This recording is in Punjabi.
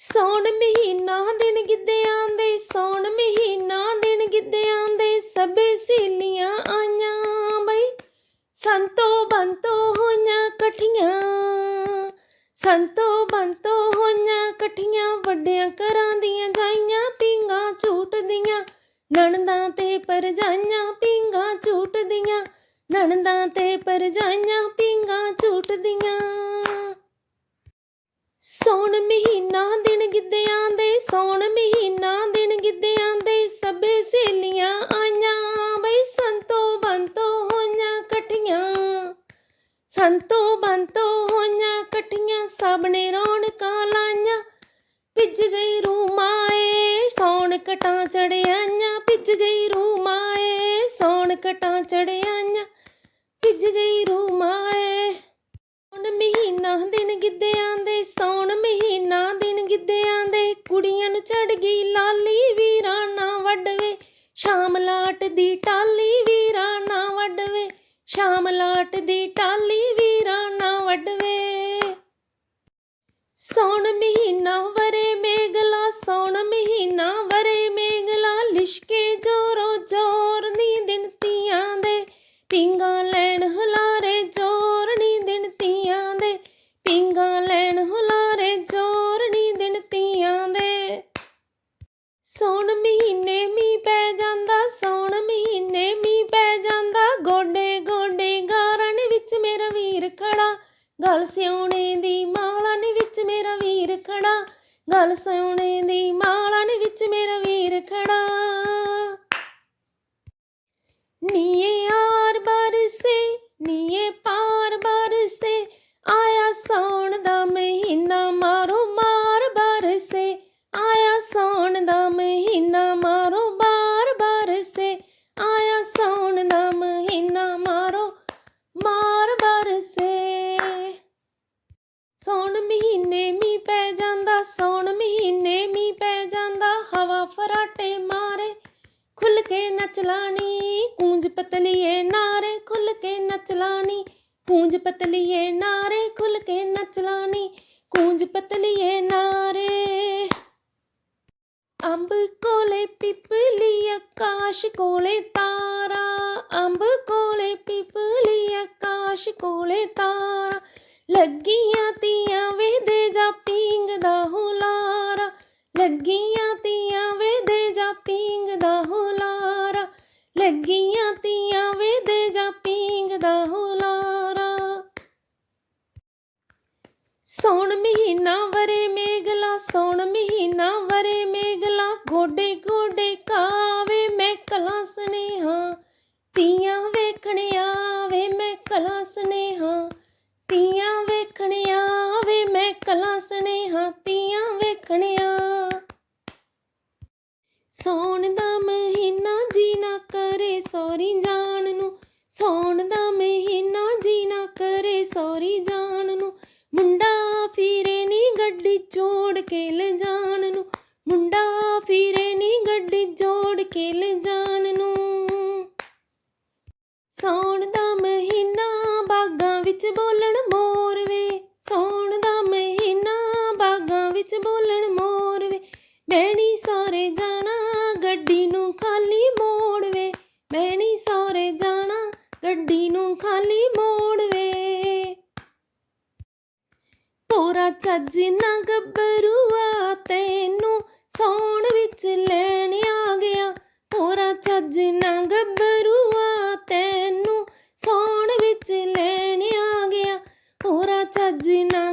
ਸੌਣ ਮਹੀਨਾ ਦਿਨ ਗਿੱਧਿਆਂ ਦੇ ਸੌਣ ਮਹੀਨਾ ਦਿਨ ਗਿੱਧਿਆਂ ਦੇ ਸਭੇ ਸਹੇਲੀਆਂ ਆਈਆਂ ਬਈ। ਸੰਤੋ ਬੰਤੋ ਹੋਈਆਂ ਕਠੀਆਂ ਸੰਤੋ ਬੰਤੋ ਹੋਈਆਂ ਇਕੱਠੀਆਂ, ਵੱਡਿਆਂ ਘਰਾਂ ਦੀਆਂ ਜਾਈਆਂ, ਪੀਂਘਾਂ ਝੂਟਦੀਆਂ, ਨਣਦਾਂ ਤੇ ਪਰਜਾਈਆਂ, ਪੀਂਘਾਂ ਝੂਟਦੀਆਂ, ਨਣਦਾਂ ਤੇ ਪਰਜਾਈਆਂ, ਪੀਂਘਾਂ ਝੂਟਦੀਆਂ। ਸੌਣ ਮਹੀਨਾ ਦਿਨ ਗਿੱਧਿਆਂ ਦੇ, ਸੌਣ ਮਹੀਨਾ ਦਿਨ ਗਿੱਦਿਆਂ ਦੇ, ਸਭੇ ਸਹੇਲੀਆਂ ਆਈਆਂ ਬਈ ਸੰਤੋ ਬੰਤੋ ਹੋਈਆਂ ਇਕੱਠੀਆਂ। ਸੰਤੋ ਬੰਤੋ ਹੋਈਆਂ ਇਕੱਠੀਆਂ ਸਭ ਨੇ ਰੌਣਕਾਂ ਲਾਈਆਂ, ਭਿੱਜ ਗਈ ਰੂਮਾਏ ਸੌਣ ਕਟਾਂ ਚੜਿਆਈਆਂ ਭਿੱਜ ਗਈ ਰੂਮਾਏ ਸੌਣ ਕਟਾਂ ਚੜਿਆਈਆਂ ਭਿੱਜ ਗਈ ਰੂਮਾਏ ਸੌਣ ਮਹੀਨਾ ਦਿਨ ਗਿੱਧਿਆਂ ਦੇ ਸੌਣ ਮਹੀਨਾ ਦਿਨ ਗਿੱਧਿਆਂ ਦੇ ਕੁੜੀਆਂ ਨੂੰ ਚੜ ਗਈ ਲਾਲੀ ਵੀਰਾ ਵੱਡਵੇ ਸ਼ਾਮ ਲਾਟ ਦੀ ਟਾਲੀ ਵੀਰਾ ਨਾ ਵੱਡਵੇ ਸ਼ਾਮ ਲਾਟ ਦੀ ਟਾਲੀ ਵੀਰਾ ਨਾ ਵੱਡਵੇ ਸੌਣ ਮਹੀਨਾ ਵਰੇ ਮੇਗਲਾ, ਸੌਣ ਮਹੀਨਾ ਮਹੀਨੇ ਮੀਂਹ ਪੈ ਜਾਂਦਾ, ਸੌਣ ਮਹੀਨੇ ਮੀਂਹ ਪੈ ਜਾਂਦਾ। ਗੋਡੇ ਗੋਡੇ ਗਾਰਨ ਵਿੱਚ ਮੇਰਾ ਵੀਰ ਖੜਾ। ਗਲ ਸਿਉਣੇ ਦੀ ਮਾਲਣ ਵਿੱਚ ਮੇਰਾ ਵੀਰ ਖੜਾ। ਗਲ ਸਿਉਣੇ ਦੀ ਮਾਲਣ ਵਿੱਚ ਮੇਰਾ ਵੀਰ ਖੜਾ। ਨੀਏ ਆ ਪੈ ਹਵਾ ਫਰਾਟੇ ਮਾਰੇ, ਖੁੱਲ ਕੇ ਨੱਚ ਲਾਣੀ ਕੂੰਜ ਪਤਲੀਏ ਨਾਰੇ, ਖੁੱਲ ਕੇ ਨੱਚ ਲਾਣੀ ਕੂੰਜ ਪਤਲੀਏ ਨਾਰੇ, ਖੁੱਲ ਕੇ ਨੱਚ ਲਾਣੀ ਕੂੰਜ ਪਤਲੀਏ ਨਾਰੇ। ਅੰਬ ਕੋਲੇ ਪਿਪਲੀ, ਆਕਾਸ਼ ਕੋਲੇ ਤਾਰਾ, ਅੰਬ ਕੋਲੇ ਪਿਪਲੀ, ਆਕਾਸ਼ ਕੋਲੇ ਤਾਰਾ, ਲੱਗੀਆਂ ਤੀਆਂ ਲੱਗੀਆਂ ਤੀਆਂ ਵੇ ਦੇ ਜਾ ਪੀਂਗ ਦਾ ਹੁਲਾਰਾ। ਲੱਗੀਆਂ ਤੀਆਂ ਵੇਦੇ ਜਾ ਪੀਂਗ ਦਾ ਹੁਲਾਰਾ। ਸੌਣ ਮਹੀਨਾ ਵਰੇ ਮੇਗਲਾ, ਸੌਣ ਮਹੀਨਾ ਵਰੇ ਮੇਗਲਾ, ਗੋਡੇ ਗੋਡੇ ਕਾਵੇ ਮੈਂ ਕਲਾ ਸਨੇਹਾ। ਤੀਆਂ ਵੇਖਣ ਆਵੇ ਮੈਂ ਕਲਾ ਸਨੇਹਾ। ਤੀਆਂ ਵੇਖਣ ਆਵੇ ਮੈਂ ਕਲਾ ਸਨੇਹਾ। ਸੌਰੀ ਜਾਣ ਨੂੰ। ਸੌਣ ਦਾ ਮਹੀਨਾ ਜੀ ਨਾ ਕਰੇ ਸੌਰੀ ਜਾਣ ਨੂੰ। ਮੁੰਡਾ ਫਿਰੇ ਨੀ ਗੱਡੀ ਜੋੜ ਕੇ ਲੈ ਜਾਣ ਨੂੰ। ਮੁੰਡਾ ਫਿਰੇ ਨੀ ਗੱਡੀ ਜੋੜ ਕੇ ਲੈ ਜਾਣ ਨੂੰ। ਸੌਣ ਦਾ ਮਹੀਨਾ ਬਾਗਾਂ ਵਿੱਚ ਬੋਲਣ ਮੋਰ ਵੇ। ਸੌਣ ਦਾ ਮਹੀਨਾ ਬਾਗਾਂ ਵਿੱਚ ਬੋਲਣ ਮੋਰ ਵੇ। ਬੈਣੀ ਮੋੜ ਵੇ ਪੂਰਾ ਚੱਜ ਨਾ ਗੱਭਰੂਆ, ਤੈਨੂੰ ਸੌਣ ਵਿੱਚ ਲੈਣ ਆ ਗਿਆ। ਪੂਰਾ ਚੱਜ ਨਾ ਗੱਭਰੂਆ, ਤੈਨੂੰ ਸੌਣ ਵਿੱਚ ਲੈਣ ਆ ਗਿਆ। ਪੂਰਾ ਚੱਜ ਨਾ